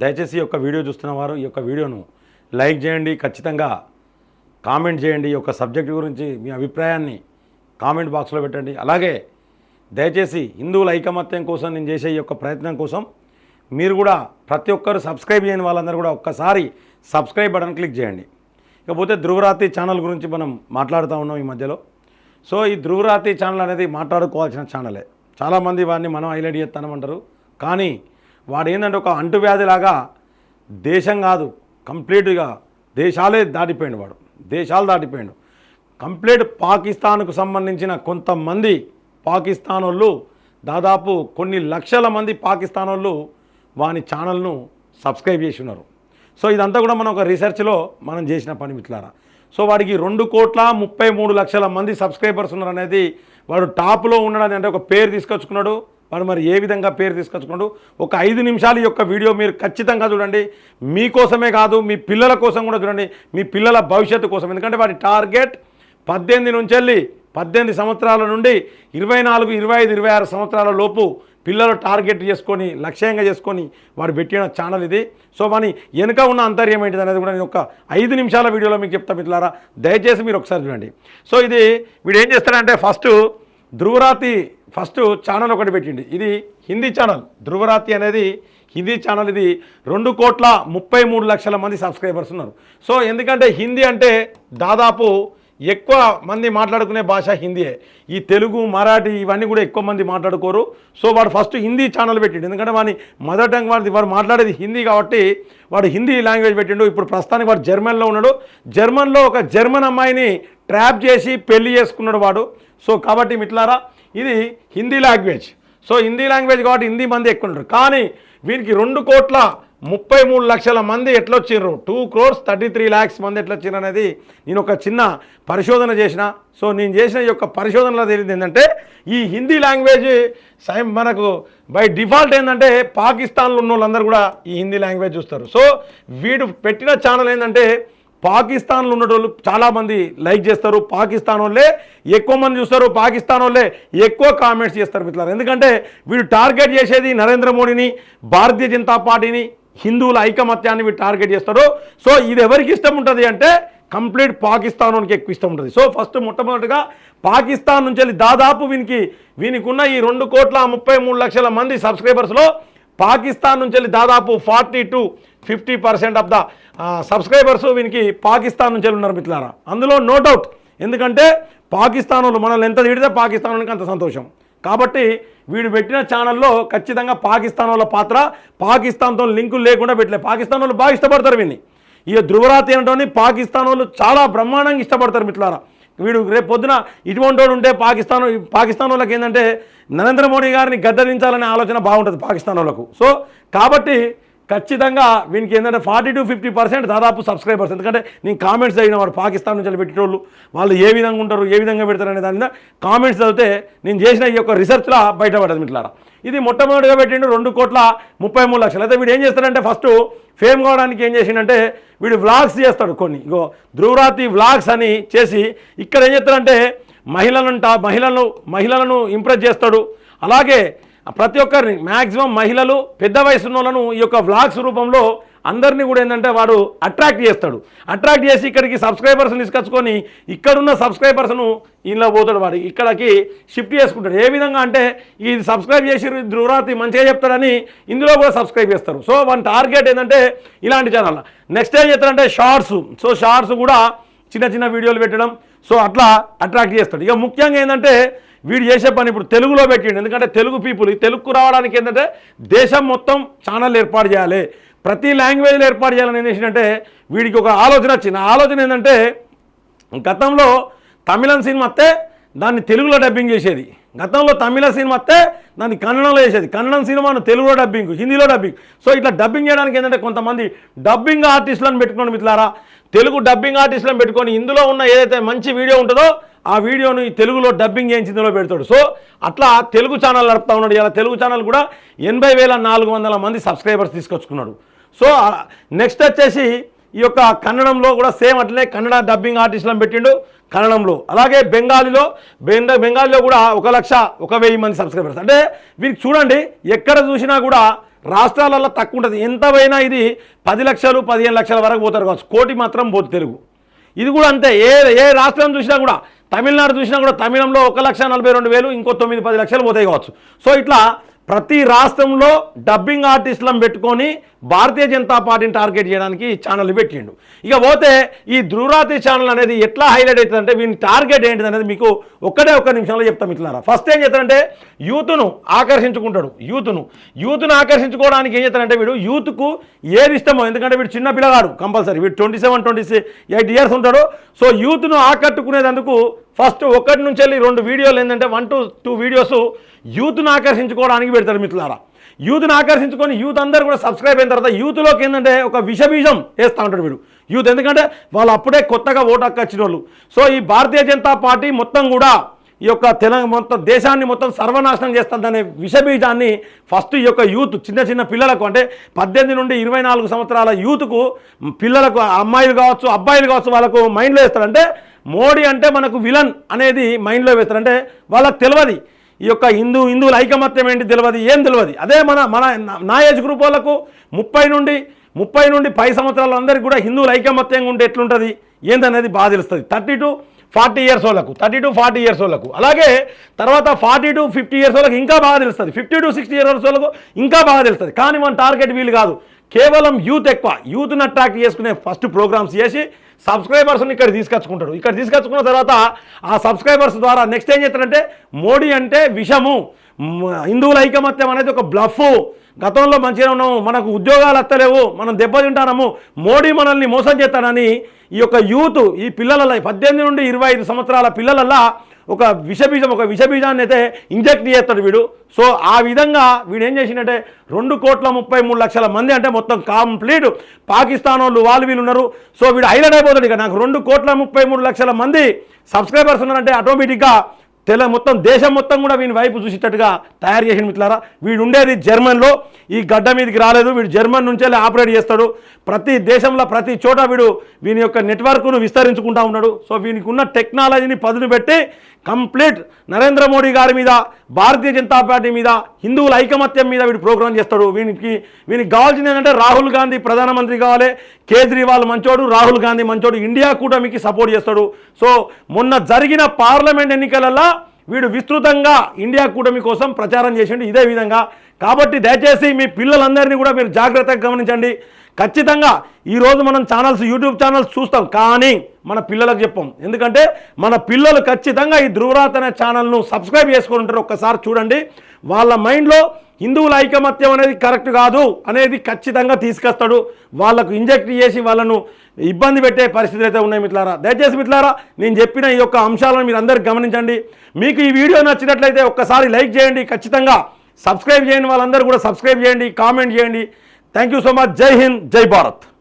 దయచేసి ఈ యొక్క వీడియో చూస్తున్న వారు ఈ యొక్క వీడియోను లైక్ చేయండి ఖచ్చితంగా కామెంట్ చేయండి. ఈ యొక్క సబ్జెక్ట్ గురించి మీ అభిప్రాయాన్ని కామెంట్ బాక్స్లో పెట్టండి. అలాగే దయచేసి హిందువుల ఐకమత్యం కోసం నేను చేసే ఈ యొక్క ప్రయత్నం కోసం మీరు కూడా ప్రతి ఒక్కరు సబ్స్క్రైబ్ చేయని వాళ్ళందరూ కూడా ఒక్కసారి సబ్స్క్రైబ్ బటన్ క్లిక్ చేయండి. ఇకపోతే ధృవరాతి ఛానల్ గురించి మనం మాట్లాడుతూ ఉన్నాం ఈ మధ్యలో. సో ఈ ధృవరాతి ఛానల్ అనేది మాట్లాడుకోవాల్సిన ఛానలే. చాలామంది వారిని మనం హైలైట్ చేస్తానమంటారు కానీ వాడు ఏంటంటే ఒక అంటువ్యాధిలాగా దేశం కాదు కంప్లీట్గా దేశాలే దాటిపోయాడు వాడు. దేశాలు దాటిపోయాడు. కంప్లీట్ పాకిస్తాన్కు సంబంధించిన కొంతమంది పాకిస్తాన్ వాళ్ళు దాదాపు కొన్ని లక్షల మంది పాకిస్తాన్ వాళ్ళు వాని ఛానల్ను సబ్స్క్రైబ్ చేసి ఉన్నారు సో ఇదంతా కూడా మనం ఒక రీసెర్చ్లో మనం చేసిన పని మిట్లారా సో వాడికి రెండు కోట్ల ముప్పై మూడు లక్షల మంది సబ్స్క్రైబర్స్ ఉన్నారు అనేది వాడు టాప్లో ఉన్నాడని అంటే ఒక పేరు తీసుకొచ్చుకున్నాడు. వాడు మరి ఏ విధంగా పేరు తీసుకొచ్చుకున్నాడు ఒక ఐదు నిమిషాలు యొక్క వీడియో మీరు ఖచ్చితంగా చూడండి. మీకోసమే కాదు మీ పిల్లల కోసం కూడా చూడండి. మీ పిల్లల భవిష్యత్తు కోసం. ఎందుకంటే వాడి టార్గెట్ పద్దెనిమిది నుంచి వెళ్ళి పద్దెనిమిది సంవత్సరాల నుండి ఇరవై నాలుగు ఇరవై ఐదు ఇరవై ఆరు సంవత్సరాల లోపు పిల్లలు టార్గెట్ చేసుకొని లక్ష్యంగా చేసుకొని వాడు పెట్టిన ఛానల్ ఇది. సో వాని వెనుక ఉన్న అంతర్యం ఏంటిది అనేది కూడా నేను ఒక ఐదు నిమిషాల వీడియోలో మీకు చెప్తా మిత్రులారా. దయచేసి మీరు ఒకసారి చూడండి. సో ఇది వీడు ఏం చేస్తాడంటే ఫస్ట్ ధ్రువరాతి ఫస్ట్ ఛానల్ ఒకటి పెట్టిండి. ఇది హిందీ ఛానల్. ధృవరాతి అనేది హిందీ ఛానల్ ఇది రెండు కోట్ల ముప్పై మూడు లక్షల మంది సబ్స్క్రైబర్స్ ఉన్నారు. సో ఎందుకంటే హిందీ అంటే దాదాపు ఎక్కువ మంది మాట్లాడుకునే భాష హిందీయే. ఈ తెలుగు మరాఠీ ఇవన్నీ కూడా ఎక్కువ మంది మాట్లాడుకోరు. సో వాడు ఫస్ట్ హిందీ ఛానల్ పెట్టిండు. ఎందుకంటే వాని మదర్ టంగ్ వాడిది వాడు మాట్లాడేది హిందీ కాబట్టి వాడు హిందీ లాంగ్వేజ్ పెట్టిండు. ఇప్పుడు ప్రస్తుతానికి వాడు జర్మన్లో ఉన్నాడు. జర్మన్లో ఒక జర్మన్ అమ్మాయిని ట్రాప్ చేసి పెళ్ళి చేసుకున్నాడు వాడు. సో కాబట్టి మిట్లారా ఇది Hindi language. So Hindi language కాబట్టి హిందీ మంది ఎక్కువ ఉంటారు కానీ వీరికి రెండు కోట్ల ముప్పై మూడు లక్షల మంది ఎట్లొచ్చిర్రు two crores thirty three lakhs మంది ఎట్లొచ్చిర్రు అనేది నేను ఒక చిన్న పరిశోధన చేసిన. సో నేను చేసిన ఈ యొక్క పరిశోధనలో తెలియదు ఏంటంటే ఈ హిందీ లాంగ్వేజ్ సైన్ మనకు బై డిఫాల్ట్ ఏంటంటే పాకిస్తాన్లో ఉన్న వాళ్ళందరూ కూడా ఈ హిందీ లాంగ్వేజ్ చూస్తారు. సో వీడు పెట్టిన ఛానల్ ఏంటంటే పాకిస్తాన్లో ఉన్నటోళ్ళు చాలామంది లైక్ చేస్తారు. పాకిస్తాన్ వాళ్ళే ఎక్కువ మంది చూస్తారు. పాకిస్తాన్ వాళ్ళే ఎక్కువ కామెంట్స్ చేస్తారు మిత్రులారు. ఎందుకంటే వీడు టార్గెట్ చేసేది నరేంద్ర మోడీని భారతీయ జనతా పార్టీని హిందువుల ఐకమత్యాన్ని వీడు టార్గెట్ చేస్తారు. సో ఇది ఎవరికి ఇష్టం ఉంటుంది అంటే కంప్లీట్ పాకిస్తాన్ వానికి ఎక్కువ ఇష్టం ఉంటుంది. సో ఫస్ట్ మొట్టమొదటిగా పాకిస్తాన్ నుంచి వెళ్ళి దాదాపు వీనికి వీనికి ఉన్న ఈ రెండు కోట్ల ముప్పై మూడు లక్షల మంది సబ్స్క్రైబర్స్లో పాకిస్తాన్ నుంచి వెళ్ళి దాదాపు forty to fifty percent of the subscribers వీనికి పాకిస్తాన్ నుంచి ఉన్నారు మిత్రులారా. అందులో నో డౌట్. ఎందుకంటే పాకిస్తాన్ వాళ్ళు మనల్ని ఎంత తిడితే పాకిస్తాన్ వాళ్ళకి అంత సంతోషం. కాబట్టి వీడు పెట్టిన ఛానల్లో ఖచ్చితంగా పాకిస్తాన్ వాళ్ళ పాత్ర పాకిస్తాన్తో లింకులు లేకుండా పెట్టలే. పాకిస్తాన్ వాళ్ళు బాగా ఇష్టపడతారు వీడిని ఈ ధృవరాతి అనటోని పాకిస్తాన్ వాళ్ళు చాలా బ్రహ్మాండంగా ఇష్టపడతారు మిట్లారా వీడు రేపు పొద్దున ఇటువంటి వాడు ఉంటే పాకిస్తాన్ పాకిస్తాన్ వాళ్ళకి ఏంటంటే నరేంద్ర మోడీ గారిని గద్దరించాలనే ఆలోచన బాగుంటుంది పాకిస్తాన్ వాళ్ళకు. సో కాబట్టి ఖచ్చితంగా వీనికి ఏంటంటే ఫార్టీ టు ఫిఫ్టీ పర్సెంట్ దాదాపు సబ్స్క్రైబర్స్ ఎందుకంటే నేను కామెంట్స్ చదివిన వాడు పాకిస్తాన్ నుంచి పెట్టేటోళ్ళు. వాళ్ళు ఏ విధంగా ఉంటారు ఏ విధంగా పెడతారు అనే దాని మీద కామెంట్స్ చదివితే నేను చేసిన ఈ యొక్క రీసెర్చ్లో బయటపడదు మిట్లారా ఇది మొట్టమొదటిగా పెట్టిండు రెండు కోట్ల ముప్పై మూడు లక్షలు. అయితే వీడు ఏం చేస్తాడంటే ఫస్ట్ ఫేమ్ కావడానికి ఏం చేసిండంటే వీడు వ్లాగ్స్ చేస్తాడు కొన్ని. ఇగో ధ్రువరాతి వ్లాగ్స్ అని చేసి ఇక్కడ ఏం చేస్తాడంటే మహిళలంట మహిళలను మహిళలను ఇంప్రెస్ చేస్తాడు. అలాగే ప్రతి ఒక్కరిని మ్యాక్సిమం మహిళలు పెద్ద వయసు ఉన్న వాళ్ళను ఈ యొక్క వ్లాగ్స్ రూపంలో అందరినీ కూడా ఏంటంటే వాడు అట్రాక్ట్ చేస్తాడు. అట్రాక్ట్ చేసి ఇక్కడికి సబ్స్క్రైబర్స్ని తీసుకొచ్చుకొని ఇక్కడున్న సబ్స్క్రైబర్స్ను ఇందులో పోతాడు వాడు. ఇక్కడికి షిఫ్ట్ చేసుకుంటాడు. ఏ విధంగా అంటే ఇది సబ్స్క్రైబ్ చేసి ధృవరాతి మంచిగా చెప్తాడని ఇందులో కూడా సబ్స్క్రైబ్ చేస్తారు. సో వన్ టార్గెట్ ఏంటంటే ఇలాంటి ఛానల్ నెక్స్ట్ ఏం చేస్తారంటే షార్ట్స్ సో షార్ట్స్ కూడా చిన్న చిన్న వీడియోలు పెట్టడం. సో అట్లా అట్రాక్ట్ చేస్తాడు. ఇక ముఖ్యంగా ఏంటంటే వీడు చేసే పని ఇప్పుడు తెలుగులో పెట్టిండు. ఎందుకంటే తెలుగు పీపుల్ ఈ తెలుగుకు రావడానికి ఏంటంటే దేశం మొత్తం ఛానల్ ఏర్పాటు చేయాలి. ప్రతి లాంగ్వేజ్లో ఏర్పాటు చేయాలని ఏం చేసిందంటే వీడికి ఒక ఆలోచన వచ్చింది. ఆ ఆలోచన ఏంటంటే గతంలో తమిళం సినిమా అత్తే దాన్ని తెలుగులో డబ్బింగ్ చేసేది. గతంలో తమిళ సినిమా అత్తే దాన్ని కన్నడంలో వేసేది కన్నడం సినిమాను తెలుగులో డబ్బింగ్ హిందీలో డబ్బింగ్ సో ఇట్లా డబ్బింగ్ చేయడానికి ఏంటంటే కొంతమంది డబ్బింగ్ ఆర్టిస్టులను పెట్టుకోండి మిత్రులారా. తెలుగు డబ్బింగ్ ఆర్టిస్టులను పెట్టుకొని ఇందులో ఉన్న ఏదైతే మంచి వీడియో ఉంటుందో ఆ వీడియోను తెలుగులో డబ్బింగ్ చేయించి ఇందులో పెడతాడు. సో అట్లా తెలుగు ఛానల్ నడుపుతా ఉన్నాడు. ఇలా తెలుగు ఛానల్ కూడా ఎనభై వేల నాలుగు వందల మంది సబ్స్క్రైబర్స్ తీసుకొచ్చుకున్నాడు. సో నెక్స్ట్ వచ్చేసి ఈ యొక్క కన్నడంలో కూడా సేమ్ అట్లనే కన్నడ డబ్బింగ్ ఆర్టిస్టులను పెట్టిండు కన్నడంలో. అలాగే బెంగాలీలో బెంగ బెంగాలీలో కూడా ఒక లక్ష ఒక వెయ్యి మంది సబ్స్క్రైబర్స్. అంటే వీరికి చూడండి ఎక్కడ చూసినా కూడా రాష్ట్రాలలో తక్కువ ఉంటుంది. ఎంత పోయినా ఇది పది లక్షలు పదిహేను లక్షల వరకు పోతారు కావచ్చు. కోటి మాత్రం పోతుంది తెలుగు. ఇది కూడా అంతే. ఏ ఏ రాష్ట్రం చూసినా కూడా తమిళనాడు చూసినా కూడా తమిళంలో ఒక లక్ష నలభై రెండు వేలు ఇంకో తొమ్మిది పది లక్షలు పోతాయి కావచ్చు. సో ఇట్లా ప్రతి రాష్ట్రంలో డబ్బింగ్ ఆర్టిస్టులను పెట్టుకొని భారతీయ జనతా పార్టీని టార్గెట్ చేయడానికి ఛానల్ పెట్టిండు. ఇక పోతే ఈ ధ్రువరాత్రి ఛానల్ అనేది ఎట్లా హైలైట్ అవుతుంది అంటే వీని టార్గెట్ ఏంటిది అనేది మీకు ఒక్కటే ఒక్క నిమిషంలో చెప్తాం ఇట్లారా ఫస్ట్ ఏం చేస్తారంటే యూత్ను ఆకర్షించుకుంటాడు. యూత్ను యూత్ను ఆకర్షించుకోవడానికి ఏం చేస్తారంటే వీడు యూత్కు ఏది ఇష్టమో ఎందుకంటే వీడు చిన్న పిల్లగాడు కంపల్సరీ. వీడు twenty seven twenty eight years ఉంటాడు. సో యూత్ను ఆకట్టుకునేందుకు ఫస్ట్ ఒకటి నుంచి వెళ్ళి రెండు వీడియోలు ఏంటంటే వన్ టు టూ వీడియోస్ యూత్ను ఆకర్షించుకోవడానికి పెడతారు మిత్రులారా. యూత్ని ఆకర్షించుకొని యూత్ అందరూ కూడా సబ్స్క్రైబ్ అయిన తర్వాత యూత్లోకి ఏంటంటే ఒక విషబీజం వేస్తూ ఉంటాడు వీడు. యూత్ ఎందుకంటే వాళ్ళు అప్పుడే కొత్తగా ఓటు హక్కు వచ్చిన వాళ్ళు సో ఈ భారతీయ జనతా పార్టీ మొత్తం కూడా ఈ యొక్క తెలంగాణ మొత్తం దేశాన్ని మొత్తం సర్వనాశనం చేస్తుందనే విషబీజాన్ని ఫస్ట్ ఈ యొక్క యూత్ చిన్న చిన్న పిల్లలకు అంటే పద్దెనిమిది నుండి ఇరవై నాలుగు సంవత్సరాల యూత్కు పిల్లలకు అమ్మాయిలు కావచ్చు అబ్బాయిలు కావచ్చు వాళ్ళకు మైండ్లో వేస్తారంటే మోడీ అంటే మనకు విలన్ అనేది మైండ్లో వేస్తారు అంటే వాళ్ళకి తెలియదు. ఈ యొక్క హిందూ హిందువుల ఐకమత్యం ఏంటి తెలియదు ఏం తెలియదు. అదే మన మన నా ఏజ్ గ్రూప్ వాళ్ళకు ముప్పై నుండి ముప్పై నుండి పై సంవత్సరాల అందరికీ కూడా హిందువుల ఐకమత్యంగా ఉంటే ఎట్లుంటుంది? ఏందనేది బాగా తెలుస్తుంది. థర్టీ టు ఫార్టీ ఇయర్స్ వాళ్ళకు థర్టీ టు ఫార్టీ ఇయర్స్ వాళ్ళకు. అలాగే తర్వాత ఫార్టీ టు ఫిఫ్టీ ఇయర్స్ వాళ్ళకి ఇంకా బాగా తెలుస్తుంది. ఫిఫ్టీ టు సిక్స్టీ ఇయర్స్ వాళ్ళకు ఇంకా బాగా తెలుస్తుంది. కానీ మన టార్గెట్ వీలు కాదు. కేవలం యూత్ ఎక్కువ. యూత్ను అట్రాక్ట్ చేసుకునే ఫస్ట్ ప్రోగ్రామ్స్ చేసి సబ్స్క్రైబర్స్ని ఇక్కడ తీసుకొచ్చుకుంటాడు. ఇక్కడ తీసుకొచ్చుకున్న తర్వాత ఆ సబ్స్క్రైబర్స్ ద్వారా నెక్స్ట్ ఏం చేస్తారంటే మోడీ అంటే విషము. హిందువుల ఐకమత్యం అనేది ఒక బ్లఫ్. గతంలో మంచిగా ఉన్నాము మనకు ఉద్యోగాలు వస్తలేవు మనం దెబ్బతింటాము మోడీ మనల్ని మోసం చేస్తానని ఈ యొక్క యూత్ ఈ పిల్లల పద్దెనిమిది నుండి ఇరవై ఐదు సంవత్సరాల పిల్లలల్లా ఒక విషబీజం ఒక విషబీజాన్ని అయితే ఇంజెక్ట్ చేస్తాడు వీడు. సో ఆ విధంగా వీడు ఏం చేసిండంటే రెండు కోట్ల ముప్పై మూడు లక్షల మంది అంటే మొత్తం కంప్లీట్ పాకిస్తాన్ వాళ్ళు వాళ్ళు వీళ్ళు ఉన్నారు. సో వీడు హైలైట్ అయిపోతాడు ఇక. నాకు రెండు కోట్ల ముప్పై మూడు లక్షల మంది సబ్స్క్రైబర్స్ ఉన్నారంటే ఆటోమేటిక్గా తెల మొత్తం దేశం మొత్తం కూడా వీని వైపు చూసేటట్టుగా తయారు చేసిన మిట్లారా వీడు ఉండేది జర్మన్లో. ఈ గడ్డ మీదకి రాలేదు. వీడు జర్మన్ నుంచే ఆపరేట్ చేస్తాడు. ప్రతి దేశంలో ప్రతి చోట వీడు వీని యొక్క నెట్వర్క్ను విస్తరించుకుంటా ఉన్నాడు. సో వీనికి ఉన్న టెక్నాలజీని పదును పెట్టి కంప్లీట్ నరేంద్ర మోడీ గారి మీద భారతీయ జనతా పార్టీ మీద హిందువుల ఐకమత్యం మీద వీడు ప్రోగ్రాం చేస్తాడు. వీనికి వీనికి కావాల్సింది ఏంటంటే రాహుల్ గాంధీ ప్రధానమంత్రి కావాలి. కేజ్రీవాల్ మంచోడు రాహుల్ గాంధీ మంచోడు. ఇండియా కూటమికి సపోర్ట్ చేస్తాడు. సో మొన్న జరిగిన పార్లమెంట్ ఎన్నికలలో వీడు విస్తృతంగా ఇండియా కూటమి కోసం ప్రచారం చేసిండు. ఇదే విధంగా కాబట్టి దయచేసి మీ పిల్లలందరినీ కూడా మీరు జాగ్రత్తగా గమనించండి. ఖచ్చితంగా ఈరోజు మనం ఛానల్స్ యూట్యూబ్ ఛానల్స్ చూస్తాం కానీ మన పిల్లలకు చెప్పం. ఎందుకంటే మన పిల్లలు ఖచ్చితంగా ఈ ధృవరాత్ అనే ఛానల్ను సబ్స్క్రైబ్ చేసుకుని ఉంటారు. ఒక్కసారి చూడండి. వాళ్ళ మైండ్లో హిందువుల ఐకమత్యం అనేది కరెక్ట్ కాదు అనేది ఖచ్చితంగా తీసుకొస్తాడు. వాళ్ళకు ఇంజెక్ట్ చేసి వాళ్ళను ఇబ్బంది పెట్టే పరిస్థితులు అయితే ఉన్నాయి మిట్లారా దయచేసి మిట్లారా నేను చెప్పిన ఈ యొక్క అంశాలను మీరు అందరు గమనించండి. మీకు ఈ వీడియో నచ్చినట్లయితే ఒక్కసారి లైక్ చేయండి. ఖచ్చితంగా సబ్స్క్రైబ్ చేయని వాళ్ళందరూ కూడా సబ్స్క్రైబ్ చేయండి కామెంట్ చేయండి. థ్యాంక్ యూ సో మచ్ జై హింద్ జై భారత్